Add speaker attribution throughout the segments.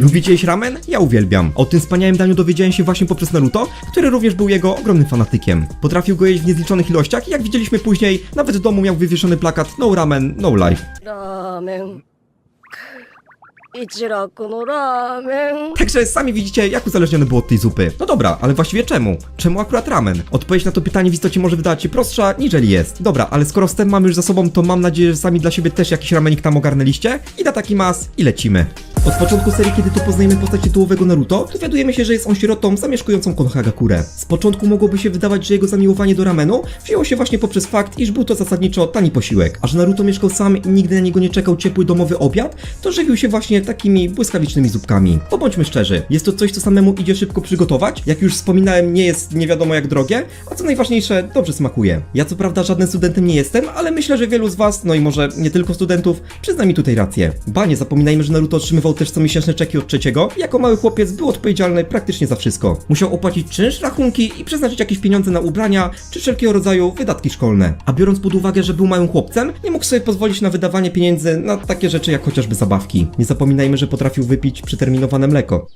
Speaker 1: Lubicie jeść ramen? Ja uwielbiam. O tym wspaniałym daniu dowiedziałem się właśnie poprzez Naruto, który również był jego ogromnym fanatykiem. Potrafił go jeść w niezliczonych ilościach i jak widzieliśmy później, nawet w domu miał wywieszony plakat No ramen, no life.
Speaker 2: No ramen.
Speaker 1: Także sami widzicie, jak uzależnione było od tej zupy. No dobra, ale właściwie czemu? Czemu akurat ramen? Odpowiedź na to pytanie w istocie może wydać się prostsza, niżeli jest. Dobra, ale skoro wstęp mamy już za sobą, to mam nadzieję, że sami dla siebie też jakiś ramenik tam ogarnęliście. I da taki mas i lecimy. Od początku serii, kiedy to poznajemy postać tytułowego Naruto, dowiadujemy się, że jest on sierotą zamieszkującą Konohagakure. Z początku mogłoby się wydawać, że jego zamiłowanie do ramenu wzięło się właśnie poprzez fakt, iż był to zasadniczo tani posiłek. A że Naruto mieszkał sam i nigdy na niego nie czekał ciepły domowy obiad, to żywił się właśnie takimi błyskawicznymi zupkami. Bo bądźmy szczerzy, jest to coś, co samemu idzie szybko przygotować, jak już wspominałem, nie jest nie wiadomo jak drogie, a co najważniejsze, dobrze smakuje. Ja co prawda żadnym studentem nie jestem, ale myślę, że wielu z was, no i może nie tylko studentów, przyzna mi tutaj rację. Ba, nie zapominajmy, że Naruto otrzymywał też comiesięczne czeki od trzeciego jako mały chłopiec był odpowiedzialny praktycznie za wszystko. Musiał opłacić czynsz, rachunki i przeznaczyć jakieś pieniądze na ubrania czy wszelkiego rodzaju wydatki szkolne. A biorąc pod uwagę, że był małym chłopcem, nie mógł sobie pozwolić na wydawanie pieniędzy na takie rzeczy jak chociażby zabawki. Nie zapominajmy, że potrafił wypić przeterminowane mleko.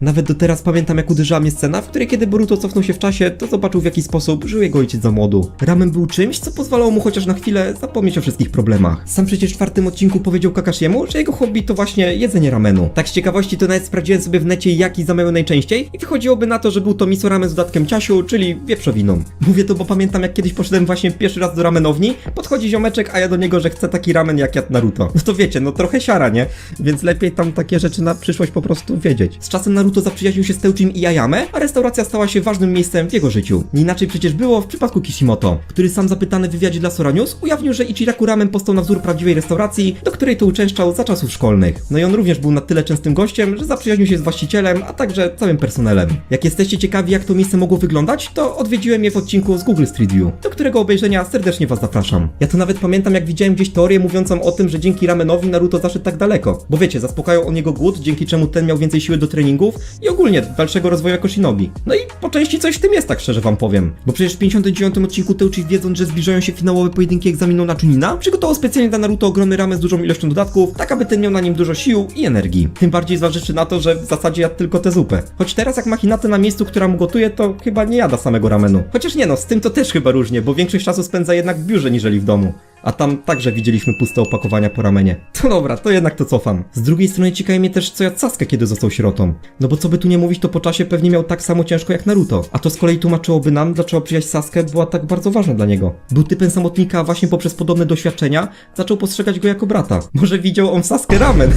Speaker 1: Nawet do teraz pamiętam, jak uderzyła mnie scena, w której kiedy Boruto cofnął się w czasie, to zobaczył w jaki sposób żył jego ojciec za młodu. Ramen był czymś, co pozwalało mu chociaż na chwilę zapomnieć o wszystkich problemach. Sam przecież w czwartym odcinku powiedział Kakashiemu, że jego hobby to właśnie jedzenie ramenu. Tak z ciekawości to nawet sprawdziłem sobie w necie, jaki zamawiał najczęściej i wychodziłoby na to, że był to miso ramen z dodatkiem ciasiu, czyli wieprzowiną. Mówię to, bo pamiętam, jak kiedyś poszedłem właśnie pierwszy raz do ramenowni, podchodzi ziomeczek, a ja do niego, że chcę taki ramen jak jadł Naruto. No to wiecie, no trochę siara, nie? Więc lepiej tam takie rzeczy na przyszłość po prostu wiedzieć. Z czasem Naruto zaprzyjaźnił się z Teuchim i Ayame, a restauracja stała się ważnym miejscem w jego życiu. Nie inaczej przecież było w przypadku Kishimoto, który sam zapytany w wywiadzie dla Sora News ujawnił, że Ichiraku Ramen powstał na wzór prawdziwej restauracji, do której to uczęszczał za czasów szkolnych. No i on również był na tyle częstym gościem, że zaprzyjaźnił się z właścicielem, a także całym personelem. Jak jesteście ciekawi, jak to miejsce mogło wyglądać, to odwiedziłem je w odcinku z Google Street View, do którego obejrzenia serdecznie was zapraszam. Ja to nawet pamiętam, jak widziałem gdzieś teorię mówiącą o tym, że dzięki ramenowi Naruto zaszedł tak daleko. Bo wiecie, zaspokajał on jego głód, dzięki czemu ten miał więcej siły do treningów i ogólnie dalszego rozwoju jako shinobi. No i po części coś w tym jest, tak szczerze wam powiem. Bo przecież w 59 odcinku Teuchi wiedząc, że zbliżają się finałowe pojedynki egzaminu na Chunina, przygotował specjalnie dla Naruto ogromny ramen z dużą ilością dodatków, tak aby ten miał na nim dużo sił i energii. Tym bardziej zważywszy na to, że w zasadzie jadł tylko tę zupę. Choć teraz jak ma Hinatę na miejscu, która mu gotuje, to chyba nie jada samego ramenu. Chociaż nie no, z tym to też chyba różnie, bo większość czasu spędza jednak w biurze niżeli w domu. A tam także widzieliśmy puste opakowania po ramenie. To dobra, to jednak to cofam. Z drugiej strony ciekawi mnie też, co jadł Sasuke, kiedy został sierotą. No bo co by tu nie mówić, to po czasie pewnie miał tak samo ciężko jak Naruto. A to z kolei tłumaczyłoby nam, dlaczego przyjaźń Sasuke była tak bardzo ważna dla niego. Był typem samotnika, a właśnie poprzez podobne doświadczenia zaczął postrzegać go jako brata. Może widział on w Sasuke ramen?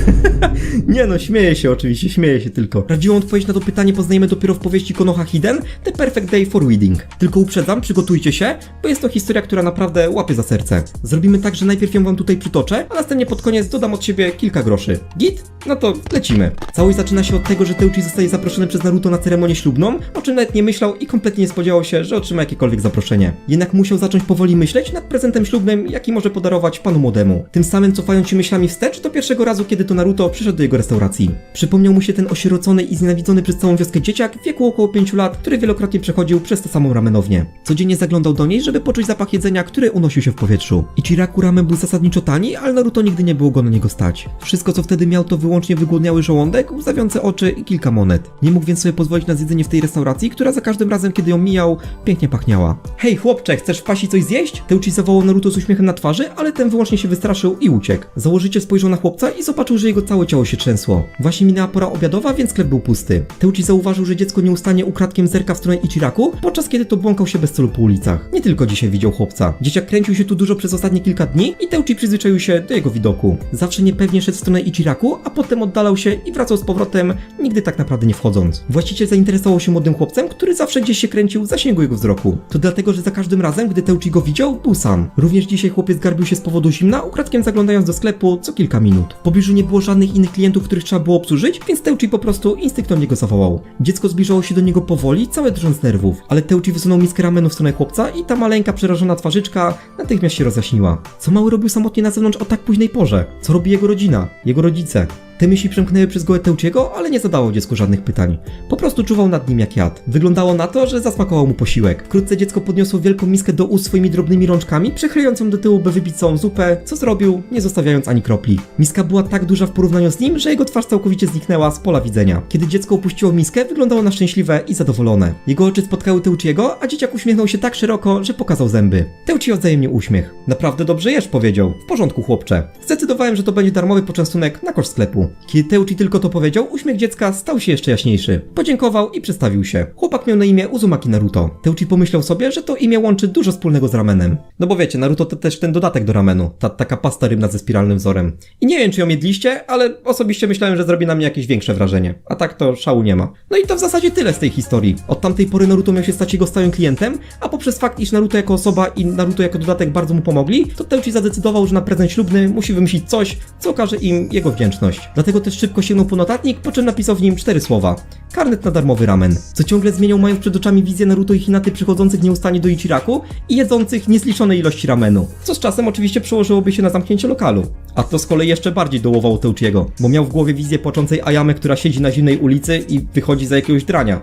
Speaker 1: nie no, śmieję się oczywiście, śmieję się tylko. Prawdziwą odpowiedź na to pytanie poznajemy dopiero w powieści Konoha Hiden, The Perfect Day for Reading. Tylko uprzedzam, przygotujcie się, bo jest to historia, która naprawdę łapie za serce. Zrobimy tak, że najpierw ją wam tutaj przytoczę, a następnie pod koniec dodam od siebie kilka groszy. Git? No to lecimy. Całość zaczyna się od tego, że Teuchi zostaje zaproszony przez Naruto na ceremonię ślubną, o czym nawet nie myślał i kompletnie nie spodziewał się, że otrzyma jakiekolwiek zaproszenie. Jednak musiał zacząć powoli myśleć nad prezentem ślubnym, jaki może podarować panu młodemu. Tym samym cofając się myślami wstecz do pierwszego razu, kiedy to Naruto przyszedł do jego restauracji. Przypomniał mu się ten osierocony i znienawidzony przez całą wioskę dzieciak w wieku około 5 lat, który wielokrotnie przechodził przez tę samą ramenownię. Codziennie zaglądał do niej, żeby poczuć zapach jedzenia, który unosił się w powietrzu. Ichiraku ramen był zasadniczo tani, ale Naruto nigdy nie było go na niego stać. Wszystko co wtedy miał to wyłącznie wygłodniały żołądek, łzawiące oczy i kilka monet. Nie mógł więc sobie pozwolić na zjedzenie w tej restauracji, która za każdym razem kiedy ją mijał, pięknie pachniała. Hej chłopcze, chcesz wpaść i coś zjeść? Teuchi zawołał Naruto z uśmiechem na twarzy, ale ten wyłącznie się wystraszył i uciekł. Założyciel spojrzał na chłopca i zobaczył, że jego całe ciało się trzęsło. Właśnie minęła pora obiadowa, więc sklep był pusty. Teuchi zauważył, że dziecko nieustannie ukradkiem zerka w stronę Ichiraku, podczas kiedy to błąkał się bez celu po ulicach. Nie tylko dzisiaj widział chłopca. Dzieciak kręcił się tu dużo przez ostatnie kilka dni i Teuchi przyzwyczaił się do jego widoku. Zawsze niepewnie szedł w stronę Ichiraku, a potem oddalał się i wracał z powrotem, nigdy tak naprawdę nie wchodząc. Właściciel zainteresował się młodym chłopcem, który zawsze gdzieś się kręcił w zasięgu jego wzroku. To dlatego, że za każdym razem, gdy Teuchi go widział, był sam. Również dzisiaj chłopiec garbił się z powodu zimna, ukradkiem zaglądając do sklepu co kilka minut. W pobliżu nie było żadnych innych klientów, których trzeba było obsłużyć, więc Teuchi po prostu instynktownie go zawołał. Dziecko zbliżało się do niego powoli, całe drżąc nerwów, ale Teuchi wysunął miskę ramenu w stronę chłopca i ta maleńka, przerażona twarzyczka natychmiast się rozjaśniła. Co mały robił samotnie na zewnątrz o tak późnej porze? Co robi jego rodzina? Jego rodzice? Te myśli przemknęły przez głowę Teuciego, ale nie zadało dziecku żadnych pytań. Po prostu czuwał nad nim jak jadł. Wyglądało na to, że zasmakował mu posiłek. Wkrótce dziecko podniosło wielką miskę do ust swoimi drobnymi rączkami, przechylając ją do tyłu, by wypić całą zupę, co zrobił, nie zostawiając ani kropli. Miska była tak duża w porównaniu z nim, że jego twarz całkowicie zniknęła z pola widzenia. Kiedy dziecko opuściło miskę, wyglądało na szczęśliwe i zadowolone. Jego oczy spotkały Teuciego, a dzieciak uśmiechnął się tak szeroko, że pokazał zęby. Teuci odzajemnie uśmiech. Naprawdę dobrze jesz, powiedział. W porządku, chłopcze. Zdecydowałem, że to będzie darmowy poczęstunek na koszt sklepu. Kiedy Teuci tylko to powiedział, uśmiech dziecka stał się jeszcze jaśniejszy. Podziękował i przedstawił się. Chłopak miał na imię Uzumaki Naruto. Teuci pomyślał sobie, że to imię łączy dużo wspólnego z ramenem. No bo wiecie, Naruto to też ten dodatek do ramenu. Ta taka pasta rybna ze spiralnym wzorem. I nie wiem, czy ją jedliście, ale osobiście myślałem, że zrobi na mnie jakieś większe wrażenie. A tak to szału nie ma. No i to w zasadzie tyle z tej historii. Od tamtej pory Naruto miał się stać jego stałym klientem, a poprzez fakt, iż Naruto jako osoba i Naruto jako dodatek bardzo mu pomogli, to Teuchi zadecydował, że na prezent ślubny musi wymyślić coś, co okaże im jego wdzięczność. Dlatego też szybko sięgnął po notatnik, po czym napisał w nim cztery słowa. Karnet na darmowy ramen. Co ciągle zmieniał mając przed oczami wizję Naruto i Hinaty przychodzących nieustannie do Ichiraku i jedzących niezliczone ilości ramenu. Co z czasem oczywiście przełożyłoby się na zamknięcie lokalu. A to z kolei jeszcze bardziej dołowało Teuchiego, bo miał w głowie wizję płaczącej Ayamy, która siedzi na zimnej ulicy i wychodzi za jakiegoś drania.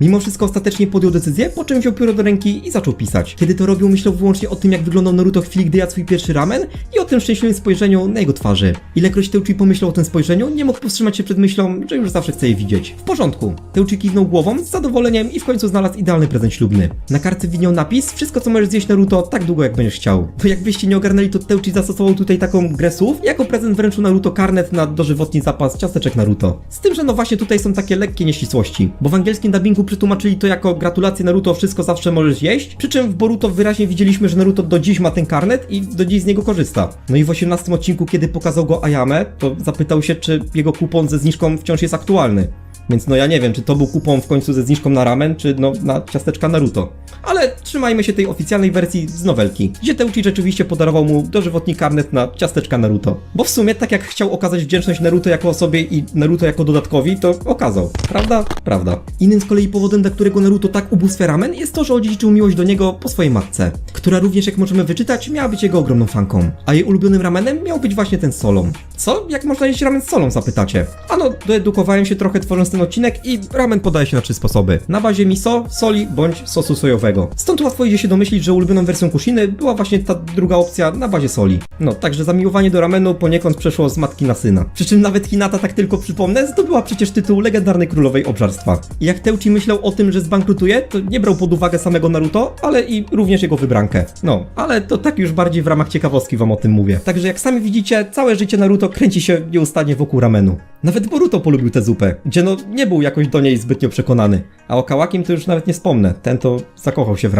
Speaker 1: Mimo wszystko ostatecznie podjął decyzję, po czym wziął pióro do ręki i zaczął pisać. Kiedy to robił, myślał wyłącznie o tym, jak wyglądał Naruto w chwili, gdy jadł swój pierwszy ramen i o tym szczęśliwym spojrzeniu na jego twarzy. Ilekroć Teuchi pomyślał o tym spojrzeniu, nie mógł powstrzymać się przed myślą, że już zawsze chce je widzieć. W porządku. Teuchi kiwnął głową z zadowoleniem i w końcu znalazł idealny prezent ślubny. Na kartce widniał napis, wszystko co możesz zjeść Naruto tak długo jak będziesz chciał. Bo jakbyście nie ogarnęli, to Teuchi zastosował tutaj taką grę słów jako prezent wręczył Naruto karnet na dożywotni zapas ciasteczek Naruto. Z tym, że no właśnie tutaj są takie lekkie nieścisłości, bo w angielskim dubbingu przetłumaczyli to jako gratulacje Naruto, wszystko zawsze możesz jeść, przy czym w Boruto wyraźnie widzieliśmy, że Naruto do dziś ma ten karnet i do dziś z niego korzysta. No i w 18 odcinku, kiedy pokazał go Ayame, to zapytał się, czy jego kupon ze zniżką wciąż jest aktualny. Więc no ja nie wiem, czy to był kupon w końcu ze zniżką na ramen, czy no na ciasteczka Naruto. Ale trzymajmy się tej oficjalnej wersji z nowelki, gdzie Teuchi rzeczywiście podarował mu dożywotni karnet na ciasteczka Naruto. Bo w sumie tak jak chciał okazać wdzięczność Naruto jako osobie i Naruto jako dodatkowi, to okazał. Prawda? Prawda. Innym z kolei powodem, dla którego Naruto tak ubóstwia ramen, jest to, że odziedziczył miłość do niego po swojej matce, która również, jak możemy wyczytać, miała być jego ogromną fanką. A jej ulubionym ramenem miał być właśnie ten solą. Co? Jak można jeść ramen z solą, zapytacie? Ano, doedukowałem się trochę tworząc ten odcinek i ramen podaje się na trzy sposoby. Na bazie miso, soli bądź sosu sojowego. Stąd łatwo idzie się domyślić, że ulubioną wersją kushiny była właśnie ta druga opcja na bazie soli. No, także zamiłowanie do ramenu poniekąd przeszło z matki na syna. Przy czym nawet Hinata, tak tylko przypomnę, zdobyła przecież tytuł legendarnej królowej obżarstwa. I jak Teuchi myślał o tym, że zbankrutuje, to nie brał pod uwagę samego Naruto, ale i również jego wybrankę. No, ale to tak już bardziej w ramach ciekawostki wam o tym mówię. Także jak sami widzicie, całe życie Naruto kręci się nieustannie wokół ramenu. Nawet Boruto polubił tę zupę, gdzie no nie był jakoś do niej zbytnio przekonany. A o Kałakim to już nawet nie wspomnę, ten to zakochał się w.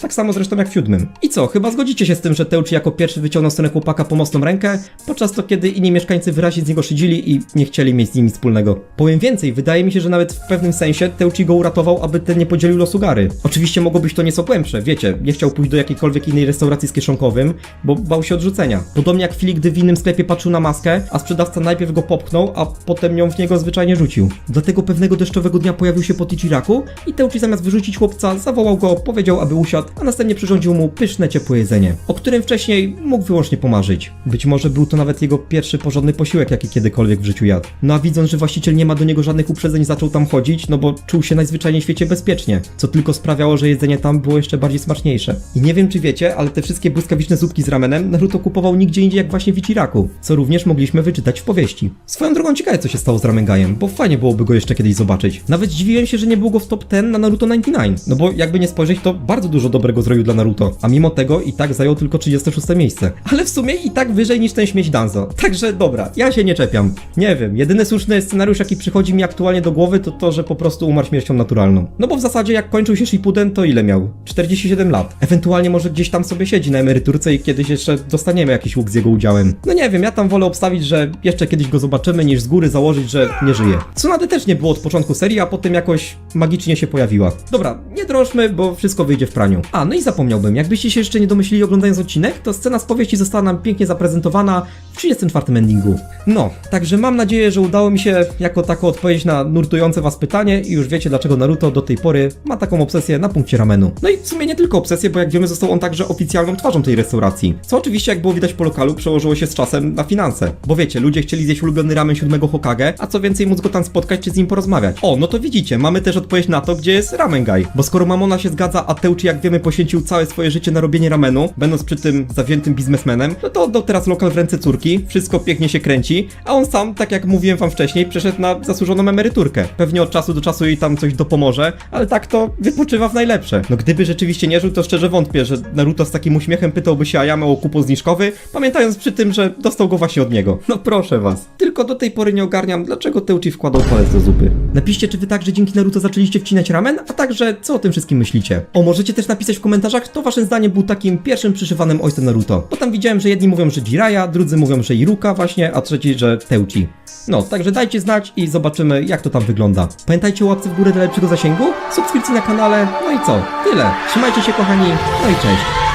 Speaker 1: Tak samo zresztą jak w siódmym. I co, chyba zgodzicie się z tym, że Teuchi jako pierwszy wyciągnął stronę chłopaka pomocną rękę, podczas to kiedy inni mieszkańcy wyraźnie z niego szydzili i nie chcieli mieć z nimi wspólnego. Powiem więcej, wydaje mi się, że nawet w pewnym sensie Teuchi go uratował, aby ten nie podzielił losu Gary. Oczywiście mogło być to nieco głębsze, wiecie, nie chciał pójść do jakiejkolwiek innej restauracji z kieszonkowym, bo bał się odrzucenia. Podobnie jak w chwili, gdy w innym sklepie patrzył na maskę, a sprzedawca najpierw go popchnął, a potem ją w niego zwyczajnie rzucił. Dlatego pewnego deszczowego dnia pojawił się po Ichiraku i Teuchi zamiast wyrzucić chłopca, zawołał go, powiedział, aby usiadł, a następnie przyrządził mu pyszne, ciepłe jedzenie, o którym wcześniej mógł wyłącznie pomarzyć. Być może był to nawet jego pierwszy porządny posiłek, jaki kiedykolwiek w życiu jadł. No a widząc, że właściciel nie ma do niego żadnych uprzedzeń, zaczął tam chodzić, no bo czuł się najzwyczajniej w świecie bezpiecznie, co tylko sprawiało, że jedzenie tam było jeszcze bardziej smaczniejsze. I nie wiem, czy wiecie, ale te wszystkie błyskawiczne zupki z ramenem Naruto kupował nigdzie indziej jak właśnie w Ichiraku, co również mogliśmy wyczytać w powieści. Swoją drogą ciekawe, co się stało z Ramengajem, bo fajnie byłoby go jeszcze kiedyś zobaczyć. Nawet zdziwiłem się, że nie było go w top 10 na Naruto 99, no bo jakby nie spojrzeć, to bardzo dużo dobrego zrobił dla Naruto, a mimo tego i tak zajął tylko 36 miejsce. Ale w sumie i tak wyżej niż ten śmieć Danzo. Także dobra, ja się nie czepiam. Nie wiem, jedyny słuszny scenariusz, jaki przychodzi mi aktualnie do głowy, to to, że po prostu umarł śmiercią naturalną. No bo w zasadzie jak kończył się Shippuden, to ile miał? 47 lat. Ewentualnie może gdzieś tam sobie siedzi na emeryturce i kiedyś jeszcze dostaniemy jakiś łuk z jego udziałem. No nie wiem, ja tam wolę obstawić, że jeszcze kiedyś go zobaczymy, niż z góry założyć, że nie żyje. Tsunade też nie było od początku serii, a potem jakoś magicznie się pojawiła. Dobra, nie drążmy, bo wszystko wyjdzie w praniu. A, no i zapomniałbym, jakbyście się jeszcze nie domyślili oglądając odcinek, to scena z powieści została nam pięknie zaprezentowana w 34 endingu. No, także mam nadzieję, że udało mi się jako tako odpowiedzieć na nurtujące was pytanie i już wiecie dlaczego Naruto do tej pory ma taką obsesję na punkcie ramenu. No i w sumie nie tylko obsesję, bo jak wiemy został on także oficjalną twarzą tej restauracji. Co oczywiście jak było widać po lokalu przełożyło się z czasem na finanse. Bo wiecie, ludzie chcieli zjeść ulubiony ramen siódmego Hokage, a co więcej móc go tam spotkać czy z nim porozmawiać. O, no to widzicie, mamy też odpowiedź na to, gdzie jest Ramen Guy. Bo skoro Mamona się zgadza, a Teuchi jak wiemy poświęcił całe swoje życie na robienie ramenu, będąc przy tym zawziętym biznesmenem, no to oddał teraz lokal w ręce córki, wszystko pięknie się kręci, a on sam, tak jak mówiłem wam wcześniej, przeszedł na zasłużoną emeryturkę. Pewnie od czasu do czasu jej tam coś dopomoże, ale tak to wypoczywa w najlepsze. No gdyby rzeczywiście nie żył, to szczerze wątpię, że Naruto z takim uśmiechem pytałby się Ayame o kupon zniżkowy, pamiętając przy tym, że dostał go właśnie od niego. No proszę was. Tylko do tej pory nie ogarniam, dlaczego Teuchi wkładał palec do zupy. Napiszcie, czy wy także dzięki Naruto zaczęliście wcinać ramen, a także co o tym wszystkim myślicie. O, możecie też napisać w komentarzach, kto waszym zdaniem był takim pierwszym przyszywanym ojcem Naruto. Bo tam widziałem, że jedni mówią, że Jiraiya, drudzy mówią, że Iruka właśnie, a trzeci, że Teuchi. No, także dajcie znać i zobaczymy, jak to tam wygląda. Pamiętajcie o łapce w górę dla lepszego zasięgu, subskrypcji na kanale, no i co? Tyle. Trzymajcie się kochani, no i cześć.